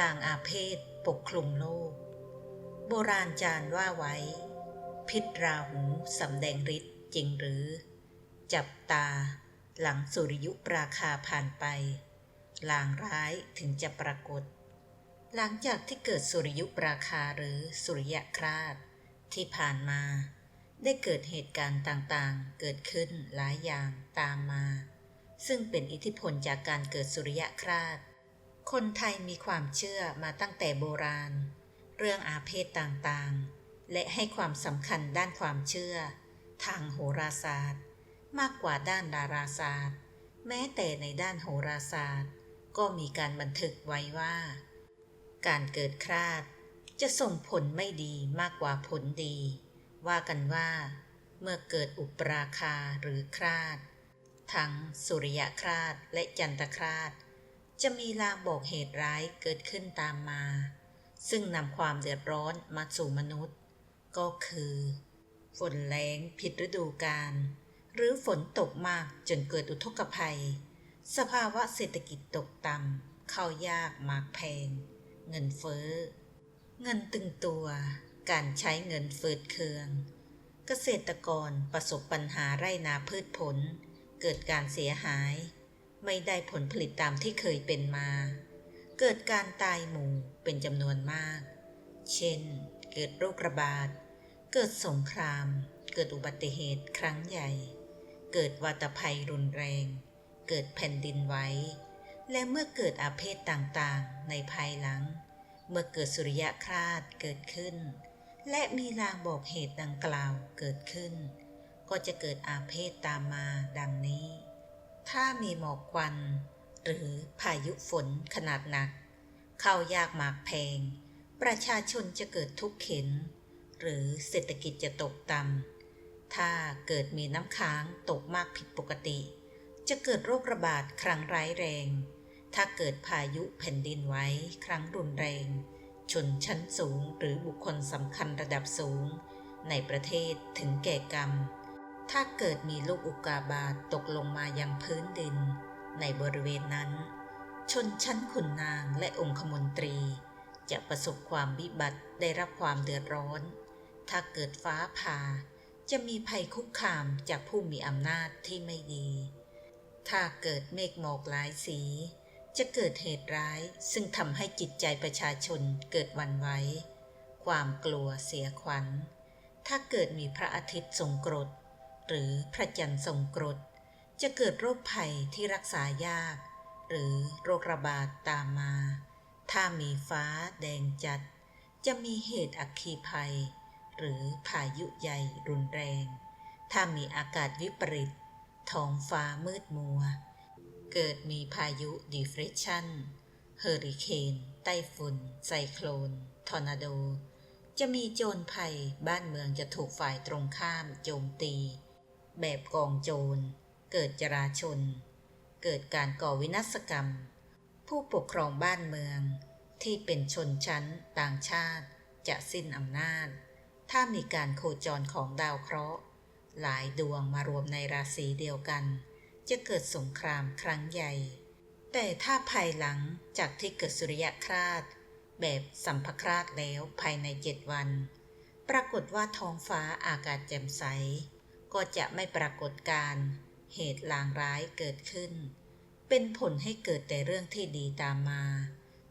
ลางอาเพศปกคลุมโลก โบราณจารย์ว่าไว้ พิษราหูสำแดงฤทธิ์จริงหรือ จับตาหลังสุริยุปราคาผ่านไป ลางร้ายถึงจะปรากฏ หลังจากที่เกิดสุริยุปราคาหรือสุริยคราสที่ผ่านมา ได้เกิดเหตุการณ์ต่างๆ เกิดขึ้นหลายอย่างตามมา ซึ่งเป็นอิทธิพลจากการเกิดสุริยคราส คนไทยมีความเชื่อมาตั้งแต่โบราณ เรื่องอาเพศต่างๆ และให้ความสำคัญด้านความเชื่อ ทางโหราศาสตร์ มากกว่าด้านดาราศาสตร์ แม้แต่ในด้านโหราศาสตร์ ก็มีการบันทึกไว้ว่า การเกิดคราด จะส่งผลไม่ดีมากกว่าผลดี ว่ากันว่า เมื่อเกิดอุปราคาหรือคราด ทั้งสุริยคราดและจันทคราด จะมีลางบอกเหตุร้ายเกิดขึ้นตามมา ซึ่งนำความเดือดร้อนมาสู่มนุษย์ ก็คือ ฝนแรงผิดฤดูกาลหรือฝนตกมากจนเกิดอุทกภัย สภาวะเศรษฐกิจตกต่ำเข้ายากมากแพง เงินเฟ้อ เงินตึงตัว การใช้เงินเฟืดเคือง เกษตรกรประสบปัญหาไร่นาพืชผล เกิดการเสียหาย ไม่ได้ผลผลิตตามที่เคยเป็นมา เกิดการตายหมู่เป็นจำนวนมาก เช่น เกิดโรคระบาด เกิดสงคราม เกิดอุบัติเหตุครั้งใหญ่ เกิดวัตภัยรุนแรง เกิดแผ่นดินไหว และเมื่อเกิดอาเพศต่างๆ ในภายหลัง เมื่อเกิดสุริยะคราสเกิดขึ้น และมีลางบอกเหตุดังกล่าวเกิดขึ้น ก็จะเกิดอาเพศตามมาดังนี้ ถ้ามีหมอกควัน หรือพายุฝนขนาดหนัก เข้ายากหมากแพง ประชาชนจะเกิดทุกข์เข็น หรือเศรษฐกิจจะตกต่ำถ้าเกิดมีน้ำค้างตกมากผิดปกติ จะเกิดโรคระบาดครั้งร้ายแรง ถ้าเกิดพายุแผ่นดินไหวครั้งรุนแรง ชนชั้นสูงหรือบุคคลสำคัญระดับสูง ในประเทศถึงแก่กรรม ถ้าเกิดมีลูกอุกาบาตตกลงมายังพื้นดิน ในบริเวณนั้น ชนชั้นขุนนางและองคมนตรี จะประสบความวิบัติได้รับความเดือดร้อน ถ้าเกิดฟ้าผ่าจะมีภัยคุกคามจากผู้มีอำนาจที่ไม่ดี ถ้าเกิดเมฆหมอกหลายสี จะเกิดเหตุร้ายซึ่งทำให้จิตใจประชาชนเกิดหวันไหว ความกลัวเสียขวัญ ถ้าเกิดมีพระอาทิตย์ทรงกรด หรือพระจันทร์ทรงกรด จะเกิดโรคภัยที่รักษายาก หรือโรคระบาดตามมา ถ้ามีฟ้าแดงจัด จะมีเหตุอัคคีภัย หรือพายุใหญ่รุนแรง ถ้ามีอากาศวิปริตท้องฟ้ามืดมัว เกิดมีพายุดีเฟรชันเฮอริเคนไต้ฝุ่น ไซโคลน ทอร์นาโด จะมีโจรภัยบ้านเมืองจะถูกฝ่ายตรงข้ามโจมตี แบบกองโจร เกิดจราชน เกิดการก่อวินาศกรรม ผู้ปกครองบ้านเมือง ที่เป็นชนชั้นต่างชาติ จะสิ้นอำนาจ ถ้ามีการโคจรของดาวเคราะห์ หลายดวงมารวมในราศีเดียวกัน จะเกิดสงครามครั้งใหญ่ แต่ถ้าภายหลังจากที่เกิดสุริยคราสแบบสัมภคราสแล้วภายในเจ็ดวัน ปรากฏว่าท้องฟ้าอากาศแจ่มใส ก็จะไม่ปรากฏการเหตุลางร้ายเกิดขึ้น เป็นผลให้เกิดแต่เรื่องที่ดีตามมา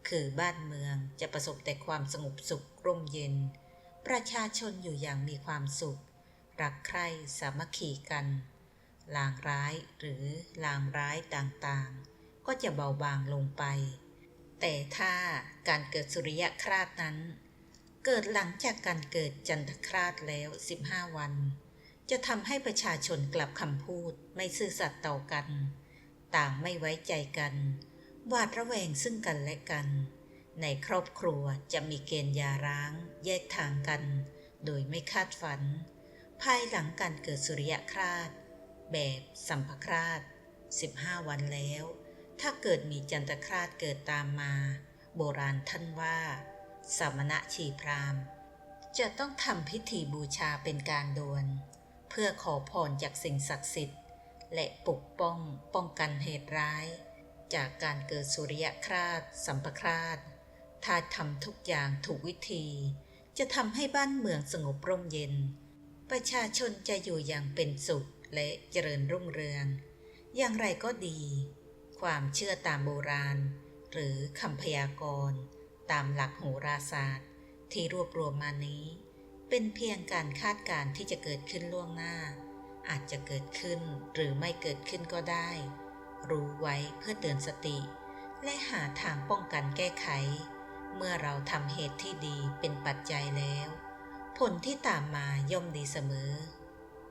คือบ้านเมืองจะประสบแต่ความสงบสุขร่มเย็น ประชาชนอยู่อย่างมีความสุข รักใคร่สามัคคีกัน ลางร้ายหรือลางร้ายต่างๆ ก็จะเบาบางลงไป แต่ถ้าการเกิดสุริยคราสนั้น เกิดหลังจากการเกิดจันทคราสแล้ว 15 วัน จะทำให้ประชาชนกลับคำพูดไม่ซื่อสัตย์ต่อกัน ต่างไม่ไว้ใจกันหวาดระแวงซึ่งกันและกัน ในครอบครัวจะมีเกณฑ์ยาร้าง แยกทางกัน โดยไม่คาดฝัน ภายหลังการเกิดสุริยคราสแบบสัมภคราส15 วันแล้ว ถ้าเกิดมีจันทคราสเกิดตามมา โบราณท่านว่า สมณะชีพราม จะต้องทำพิธีบูชาเป็นการด่วน เพื่อขอพรจากสิ่งศักดิ์สิทธิ์ และปกป้องป้องกันเหตุร้าย จากการเกิดสุริยคราสสัมภคราสถ้าทำทุกอย่างถูกวิธี จะทำให้บ้านเมืองสงบร่มเย็น ประชาชนจะอยู่อย่างเป็นสุขและเจริญรุ่งเรือง อย่างไรก็ดี ความเชื่อตามโบราณ หรือคำพยากรณ์ ตามหลักโหราศาสตร์ ที่รวบรวมมานี้ เป็นเพียงการคาดการณ์ที่จะเกิดขึ้นล่วงหน้า อาจจะเกิดขึ้นหรือไม่เกิดขึ้นก็ได้ รู้ไว้เพื่อเตือนสติ และหาทางป้องกันแก้ไข เมื่อเราทำเหตุที่ดีเป็นปัจจัยแล้ว ผลที่ตามมาย่อมดีเสมอ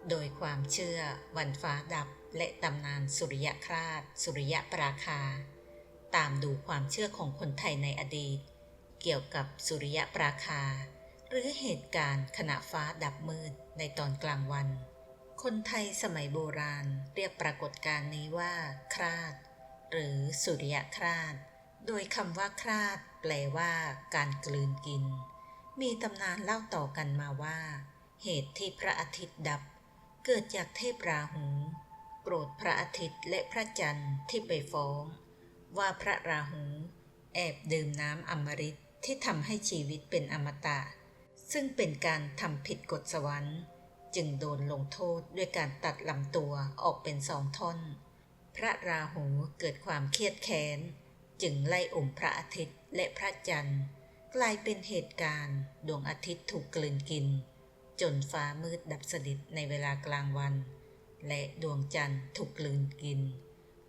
โดยความเชื่อวันฟ้าดับและตำนานสุริยคราช สุริยปราคา ตามดูความเชื่อของคนไทยในอดีต เกี่ยวกับสุริยปราคา หรือเหตุการณ์ขณะฟ้าดับมืดในตอนกลางวัน คนไทยสมัยโบราณเรียกปรากฏการณ์นี้ว่า คราด หรือสุริยคราด โดยคำว่าคราด แปลว่าการกลืนกิน มีตำนานเล่าต่อกันมาว่า เหตุที่พระอาทิตย์ดับ เกิดจากเทพราหูโกรธพระอาทิตย์และพระจันทร์ที่ไปฟ้อง ว่าพระราหู แอบดื่มน้ำอมฤตที่ทำให้ชีวิตเป็นอมตะ ซึ่งเป็นการทำผิดกฎสวรรค์ จึงโดนลงโทษด้วยการตัดลำตัวออกเป็นสองท่อน พระราหูเกิดความเครียดแค้น จึงไล่อมพระอาทิตย์และพระจันทร์ กลายเป็นเหตุการณ์ ดวงอาทิตย์ถูกกลืนกิน จนฟ้ามืดดับสนิทในเวลากลางวัน และดวงจันทร์ถูกกลืนกิน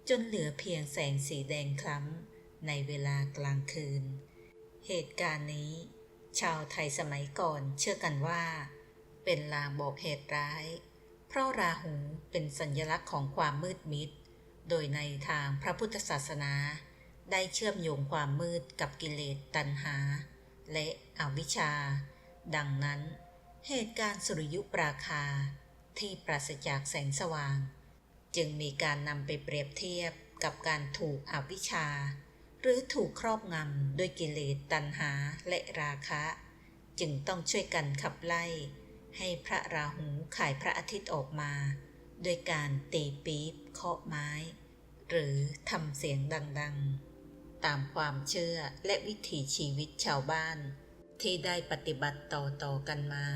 จนเหลือเพียงแสงสีแดงคล้ำในเวลากลางคืน เหตุการณ์นี้ ชาวไทยสมัยก่อนเชื่อกันว่า เป็นลางบอกเหตุร้าย เพราะราหูเป็นสัญลักษณ์ของความมืดมิด โดยในทางพระพุทธศาสนา ได้เชื่อมโยงความมืดกับกิเลสตัณหา และอวิชชา ดังนั้น เหตุการณ์สุริยุปราคาที่ปราศจากแสงสว่าง จึงมีการนำไปเปรียบเทียบกับการถูกอวิชชา หรือถูกครอบงำด้วยกิเลสตัณหาและราคะ จึงต้องช่วยกันขับไล่ ให้พระราหูขายพระอาทิตย์ออกมา โดยการตีปี๊บเคาะไม้ หรือทำเสียงดังๆ ตามความเชื่อและวิถีชีวิตชาวบ้าน ที่ได้ปฏิบัติต่อๆกันมา